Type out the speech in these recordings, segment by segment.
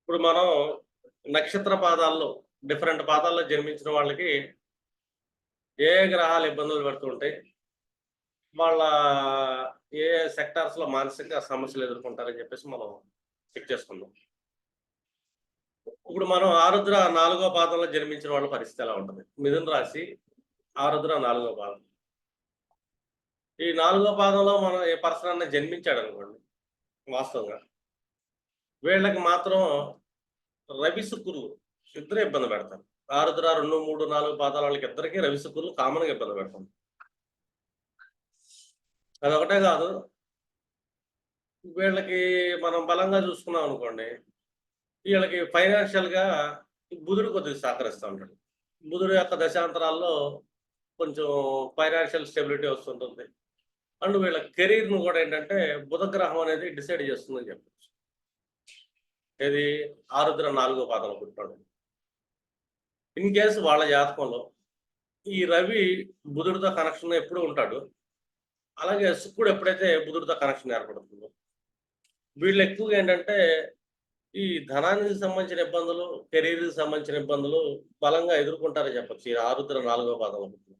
ఇప్పుడు మనం నక్షత్ర పాదాల్లో డిఫరెంట్ పాదాల్లో జన్మించిన వాళ్ళకి ఏ గ్రహాలు ఇబ్బందులు పెడుతుంటాయి వాళ్ళ ఏ సెక్టార్స్లో మానసిక సమస్యలు ఎదుర్కొంటారని చెప్పేసి మనం చెక్ చేసుకుందాం. ఇప్పుడు మనం ఆరుద్ర నాలుగో పాదంలో జన్మించిన వాళ్ళ పరిస్థితి ఎలా ఉంటుంది? మిథున రాశి ఆరుద్ర నాలుగో పాదం. ఈ నాలుగో పాదంలో మనం ఏ పర్సన్ అన్న జన్మించాడు అనుకోండి వాస్తవంగా వీళ్ళకి మాత్రం రవి శుక్రులు ఇద్దరు ఇబ్బంది పెడతారు. ఆరుద్ర రెండు మూడు నాలుగు పాదాల వాళ్ళకి ఇద్దరికి రవి శుక్రులు కామన్గా ఇబ్బంది పెడతాం అదొకటే కాదు వీళ్ళకి మనం బలంగా చూసుకున్నాం అనుకోండి వీళ్ళకి ఫైనాన్షియల్గా బుధుడు కొద్దిగా సహకరిస్తూ ఉంటాడు. బుధుడు యొక్క దశాంతరాల్లో కొంచెం ఫైనాన్షియల్ స్టెబిలిటీ వస్తుంటుంది. అండ్ వీళ్ళ కెరీర్ను కూడా ఏంటంటే బుధగ్రహం అనేది డిసైడ్ చేస్తుందని చెప్పి ఇది ఆరుద్ర నాలుగో పాదంలో పుట్టాడు. ఇన్ కేసు వాళ్ళ జాతకంలో ఈ రవి బుధుడితో కనెక్షన్ ఎప్పుడు ఉంటాడు. అలాగే శుక్రుడు ఎప్పుడైతే బుధుడితో కనెక్షన్ ఏర్పడుతుందో వీళ్ళు ఎక్కువగా ఏంటంటే ఈ ధనానికి సంబంధించిన ఇబ్బందులు కెరీర్కి సంబంధించిన ఇబ్బందులు బలంగా ఎదుర్కొంటారని చెప్పచ్చు. ఈ ఆరుద్ర నాలుగో పాదంలో పుట్టిన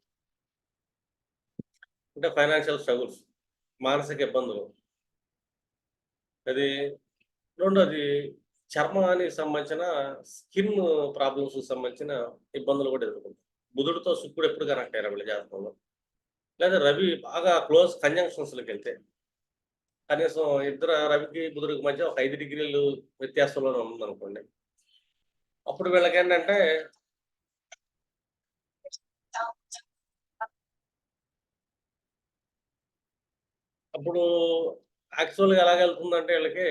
అంటే ఫైనాన్షియల్ స్ట్రగుల్స్ మానసిక ఇబ్బందులు. అది రెండోది చర్మానికి సంబంధించిన స్కిన్ ప్రాబ్లమ్స్ సంబంధించిన ఇబ్బందులు కూడా ఎదుర్కొంటారు. బుధుడితో శుక్రుడు ఎప్పుడు కనెక్ట్ అయినా వీళ్ళ జాతకంలో? లేదా రవి బాగా క్లోజ్ కంజంక్షన్స్లోకి వెళ్తే కనీసం ఇద్దరు రవికి బుధుడికి మధ్య ఒక ఐదు డిగ్రీలు వ్యత్యాసంలోనే ఉందనుకోండి. అప్పుడు వీళ్ళకి ఏంటంటే అప్పుడు యాక్చువల్గా ఎలాగెళ్తుందంటే వీళ్ళకి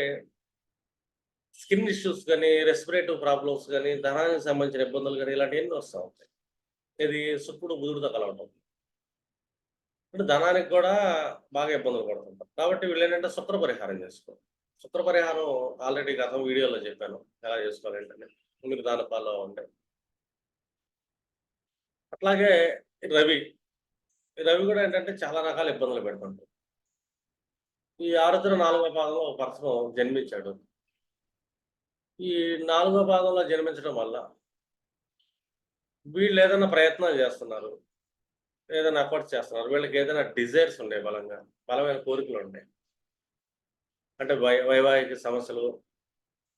స్కిన్ ఇష్యూస్ కానీ రెస్పిరేటివ్ ప్రాబ్లమ్స్ కానీ ధనానికి సంబంధించిన ఇబ్బందులు కానీ ఇలాంటివన్నీ వస్తూ ఉంటాయి. ఇది శుక్రుడు బుధుడితో కలవటం. అంటే ధనానికి కూడా బాగా ఇబ్బందులు పడుతుంటారు కాబట్టి వీళ్ళు ఏంటంటే శుక్ర పరిహారం చేసుకో శుక్ర పరిహారం ఆల్రెడీ గతం వీడియోలో చెప్పాను. ఎలా చేసుకోవాలి ఏంటంటే మీరు దాని ఫాలో ఉంటాయి అట్లాగే రవి. రవి కూడా ఏంటంటే చాలా రకాల ఇబ్బందులు పెడుతుంటారు ఈ ఆరుద్ర నాలుగో పాదంలో ఒక పర్సన్ జన్మించాడు. ఈ నాలుగో పాదంలో జన్మించడం వల్ల వీళ్ళు ఏదైనా ప్రయత్నాలు చేస్తున్నారు ఏదైనా ఎఫర్ట్స్ చేస్తున్నారు వీళ్ళకి ఏదైనా డిజైర్స్ ఉండే బలంగా బలమైన కోరికలు ఉన్నాయి అంటే వై వైవాహిక సమస్యలు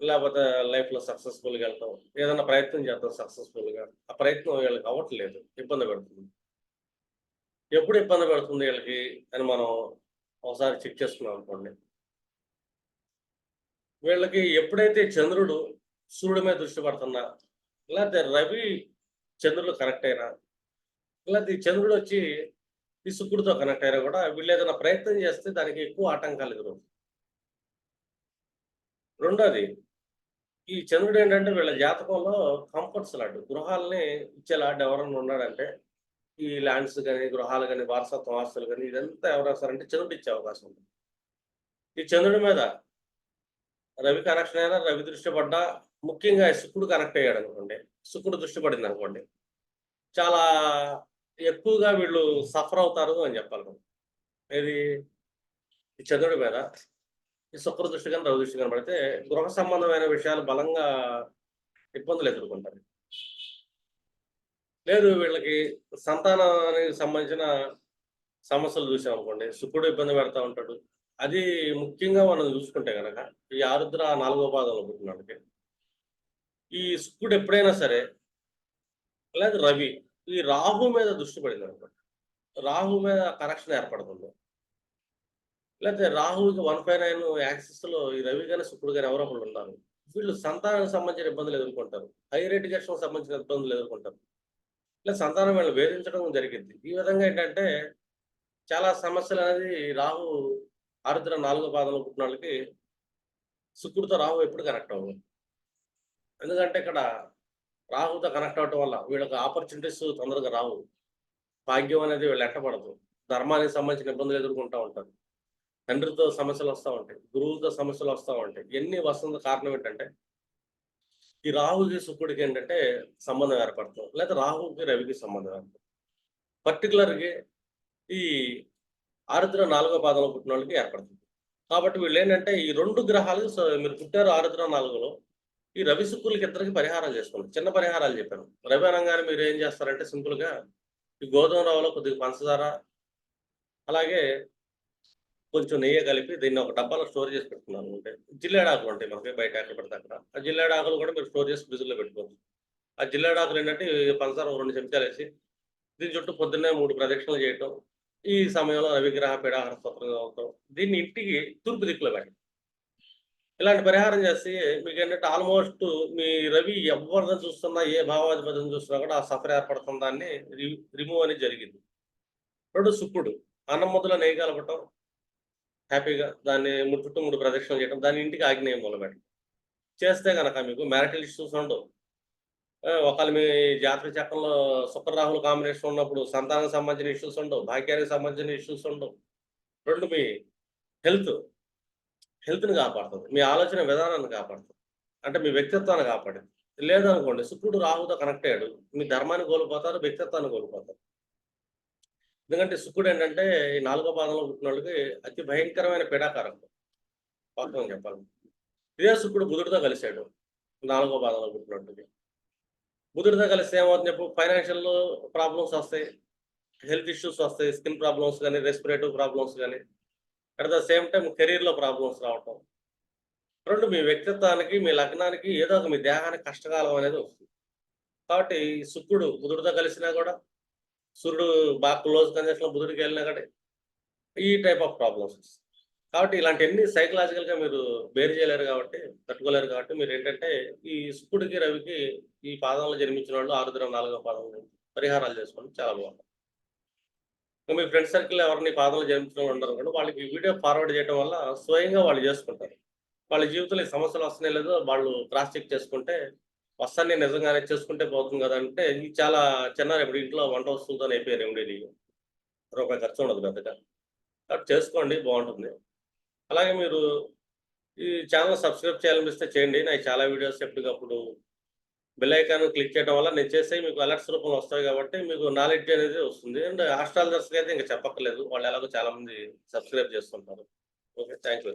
లేకపోతే లైఫ్లో సక్సెస్ఫుల్గా వెళ్తాం ఏదైనా ప్రయత్నం చేస్తాం సక్సెస్ఫుల్గా ఆ ప్రయత్నం వీళ్ళకి అవ్వట్లేదు ఇబ్బంది పెడుతుంది. ఎప్పుడు ఇబ్బంది పెడుతుంది వీళ్ళకి అని మనం ఒకసారి చెక్ చేసుకున్నాం అనుకోండి. వీళ్ళకి ఎప్పుడైతే చంద్రుడు సూర్యుడి మీద దృష్టి పడుతున్నా లేకపోతే రవి చంద్రుడు కనెక్ట్ అయినా లేకపోతే చంద్రుడు వచ్చి ఈ శుక్రుడితో కనెక్ట్ అయినా కూడా వీళ్ళు ఏదైనా ప్రయత్నం చేస్తే దానికి ఎక్కువ ఆటంకాలు ఎదురు రెండోది ఈ చంద్రుడు ఏంటంటే వీళ్ళ జాతకంలో కంఫర్ట్స్ లాంటి గృహాలని ఇచ్చేలాంటి ఎవరన్నా ఉన్నాడంటే ఈ ల్యాండ్స్ కానీ గృహాలు కానీ వారసత్వం ఆస్తులు కానీ ఇదంతా ఎవరు వస్తారంటే చంద్రుడు ఇచ్చే అవకాశం ఉంది ఈ చంద్రుడి మీద రవి కనెక్షన్ అయినా రవి దృష్టి పడ్డా ముఖ్యంగా శుక్రుడు కనెక్ట్ అయ్యాడు అనుకోండి. శుక్రుడు దృష్టి పడింది అనుకోండి. చాలా ఎక్కువగా వీళ్ళు సఫర్ అవుతారు అని చెప్పాలి. మనం. ఏది? ఈ చంద్రుడి మీద. ఈ శుక్ర దృష్టి కానీ రవి దృష్టి కనబడితే గృహ సంబంధమైన విషయాలు బలంగా ఇబ్బందులు ఎదుర్కొంటారు. లేదు వీళ్ళకి సంతానానికి సంబంధించిన సమస్యలు చూసాం అనుకోండి. శుక్రుడు ఇబ్బంది పెడతా ఉంటాడు. అది ముఖ్యంగా మనం చూసుకుంటే కనుక ఈ ఆరుద్ర నాలుగో పాదంలో పుట్టినాడికి ఈ శుక్రుడు ఎప్పుడైనా సరే లేదా రవి ఈ రాహు మీద దృష్టి పడింది అనమాట. రాహు మీద కనెక్షన్ ఏర్పడుతుంది. లేకపోతే రాహుకి వన్ ఫైవ్ నైన్ యాక్సిస్లో ఈ రవి కానీ శుక్రుడు కానీ ఎవరో ఒకళ్ళు ఉన్నారు. వీళ్ళు సంతానానికి సంబంధించిన ఇబ్బందులు ఎదుర్కొంటారు. హైర్ ఎడ్యుకేషన్ సంబంధించిన ఇబ్బందులు ఎదుర్కొంటారు. లేదా సంతానం వీళ్ళు వేధించడం జరిగింది. ఈ విధంగా ఏంటంటే చాలా సమస్యలు అనేది రాహు ఆరుద్ర నాలుగో పాదంలో పుట్టిన వాళ్ళకి శుక్రుడితో రాహు ఎప్పుడు కనెక్ట్ అవ్వదు. ఎందుకంటే ఇక్కడ రాహుతో కనెక్ట్ అవటం వల్ల వీళ్ళకి ఆపర్చునిటీస్ తొందరగా రావు. భాగ్యం అనేది వీళ్ళు ఎట్టబడదు. ధర్మానికి సంబంధించిన ఇబ్బందులు ఎదుర్కొంటూ ఉంటారు. తండ్రితో సమస్యలు వస్తూ ఉంటాయి. గురువులతో సమస్యలు వస్తూ ఉంటాయి. ఎన్ని వస్తుంది కారణం ఏంటంటే ఈ రాహుకి శుక్రుడికి ఏంటంటే సంబంధం ఏర్పడుతుంది. లేదా రాహుకి రవికి సంబంధం ఏర్పడుతుంది. పర్టికులర్గా ఈ ఆరుద్ర నాలుగో పాదంలో పుట్టిన వాళ్ళకి ఏర్పడుతుంది కాబట్టి వీళ్ళు ఏంటంటే ఈ రెండు గ్రహాలు మీరు పుట్టారు ఆరుద్ర నాలుగులో ఈ రవి, శుక్రులకి ఇద్దరికి పరిహారాలు చేసుకోండి. చిన్న పరిహారాలు చెప్పాను. రవి అనంగానే ఏం చేస్తారంటే సింపుల్‌గా ఈ గోధుమ రవ్వలో కొద్దిగా పంచదార అలాగే కొంచెం నెయ్యి కలిపి దీన్ని ఒక డబ్బాలో స్టోర్ చేసి పెట్టుకున్నారనుకుంటే జిల్లేడాకులు ఉంటాయి మనకి బయట ఎక్కడ పడితే అక్కడ. ఆ జిల్లేడాకులు కూడా మీరు స్టోర్ చేసి ఫ్రిడ్జ్‌లో పెట్టుకోవచ్చు. ఆ జిల్లేడాకులు ఏంటంటే పంచదార ఒక 2 చెంచాలేసి దీని చుట్టూ పొద్దున్నే మూడు ప్రదక్షిణలు చేయటం. ఈ సమయంలో రవిగ్రహ పీడాహార స్తోత్రం అవుతాం దీన్ని ఇంటికి తూర్పు దిక్కులో పెట్టండి. ఇలాంటి పరిహారం చేస్తే మీకేంటంటే ఆల్మోస్ట్ మీ రవి ఎవరిని చూస్తున్నా, ఏ భావాధిపతిని చూస్తున్నా కూడా ఆ సఫర్ ఏర్పడుతున్న దాన్ని రిమూవ్ అనేది జరిగింది. రెండు శుక్రుడు అన్నం నెయ్యి కలపటం. హ్యాపీగా దాన్ని ము చుట్టూ 3 ప్రదక్షిణలు చేయటం. దాని ఇంటికి ఆగ్నేయం మూలపెట్టడం. చేస్తే కనుక మీకు మ్యారిటల్ ఇష్యూస్ ఉండవు. ఒకవేళ మీ జాతర చక్రంలో శుక్ర, రాహుల కాంబినేషన్ ఉన్నప్పుడు సంతానం సంబంధించిన ఇష్యూస్ ఉండవు. భాగ్యానికి సంబంధించిన ఇష్యూస్ ఉండవు. రెండు మీ హెల్త్. హెల్త్‌ని కాపాడుతుంది మీ ఆలోచన విధానాన్ని కాపాడుతుంది అంటే మీ వ్యక్తిత్వాన్ని కాపాడింది. లేదనుకోండి శుక్రుడు రాహుతో కనెక్ట్ అయ్యాడు. మీ ధర్మాన్ని కోల్పోతారు, వ్యక్తిత్వాన్ని కోల్పోతారు. ఎందుకంటే శుక్రుడు ఏంటంటే ఈ నాలుగో పాదంలో పుట్టినోళ్ళకి అతి భయంకరమైన పీడాకారం వాస్తవం చెప్పాలి ఇదే శుక్రుడు బుధుడితో కలిసాడు. నాలుగో పాదంలో పుట్టినోడికి. బుధుడితో కలిసి ఏమవుతుంది ఫైనాన్షియల్ ప్రాబ్లమ్స్ వస్తాయి. హెల్త్ ఇష్యూస్ వస్తాయి. స్కిన్ ప్రాబ్లమ్స్ కానీ రెస్పిరేటివ్ ప్రాబ్లమ్స్ కానీ అట్ ద సేమ్ టైం కెరీర్లో ప్రాబ్లమ్స్ రావటం. రెండు మీ వ్యక్తిత్వానికి, మీ లగ్నానికి ఏదో ఒక మీ దేహానికి కష్టకాలం అనేది వస్తుంది. కాబట్టి శుక్రుడు బుధుడితో కలిసినా కూడా సూర్యుడు బాగా క్లోజ్ కంజంక్షన్‌లో బుధుడికి వెళ్ళినా కూడా ఈ టైప్ ఆఫ్ ప్రాబ్లమ్స్ వస్తాయి. కాబట్టి ఇలాంటివన్నీ సైకలాజికల్గా మీరు బేర్ చేయలేరు కాబట్టి, తట్టుకోలేరు కాబట్టి మీరు ఏంటంటే ఈ శుక్రుడికి, రవికి ఈ పాదంలో జన్మించిన వాళ్ళు ఆరుద్రం నాలుగో పాదంలో పరిహారాలు చేసుకోండి చాలా బాగుంటుంది మీ ఫ్రెండ్ సర్కిల్ ఎవరిని పాదంలో జన్మించిన వాళ్ళు కూడా వాళ్ళకి వీడియో ఫార్వర్డ్ చేయడం వల్ల స్వయంగా వాళ్ళు చేసుకుంటారు. వాళ్ళ జీవితంలో ఈ సమస్యలు వస్తున్నాయో లేదో వాళ్ళు క్రాస్ చెక్ చేసుకుంటే వస్తాన్ని నిజంగానే చేసుకుంటే పోతుంది కదా! అంటే ఇది చాలా చిన్నారు ఇప్పుడు ఇంట్లో వంట వస్తువులతోనే అయిపోయారు ఉండేది రూపాయి ఖర్చు ఉండదు పెద్దగా. కాబట్టి చేసుకోండి బాగుంటుంది. అలాగే మీరు ఈ ఛానల్ సబ్స్క్రైబ్ చేయాలనిపిస్తే చేయండి. నాకు చాలా వీడియోస్ ఎప్పటికప్పుడు బెల్ ఐకాన్ క్లిక్ చేయడం వల్ల నేను చేస్తే మీకు అలర్ట్స్ రూపంలో వస్తాయి కాబట్టి మీకు నాలెడ్జ్ అనేది వస్తుంది. అండ్ ఆస్ట్రాలజర్స్‌కి అయితే ఇంకా చెప్పక్కర్లేదు. వాళ్ళు ఎలాగో చాలా మంది సబ్స్క్రైబ్ చేస్తుంటారు. ఓకే. Thank you.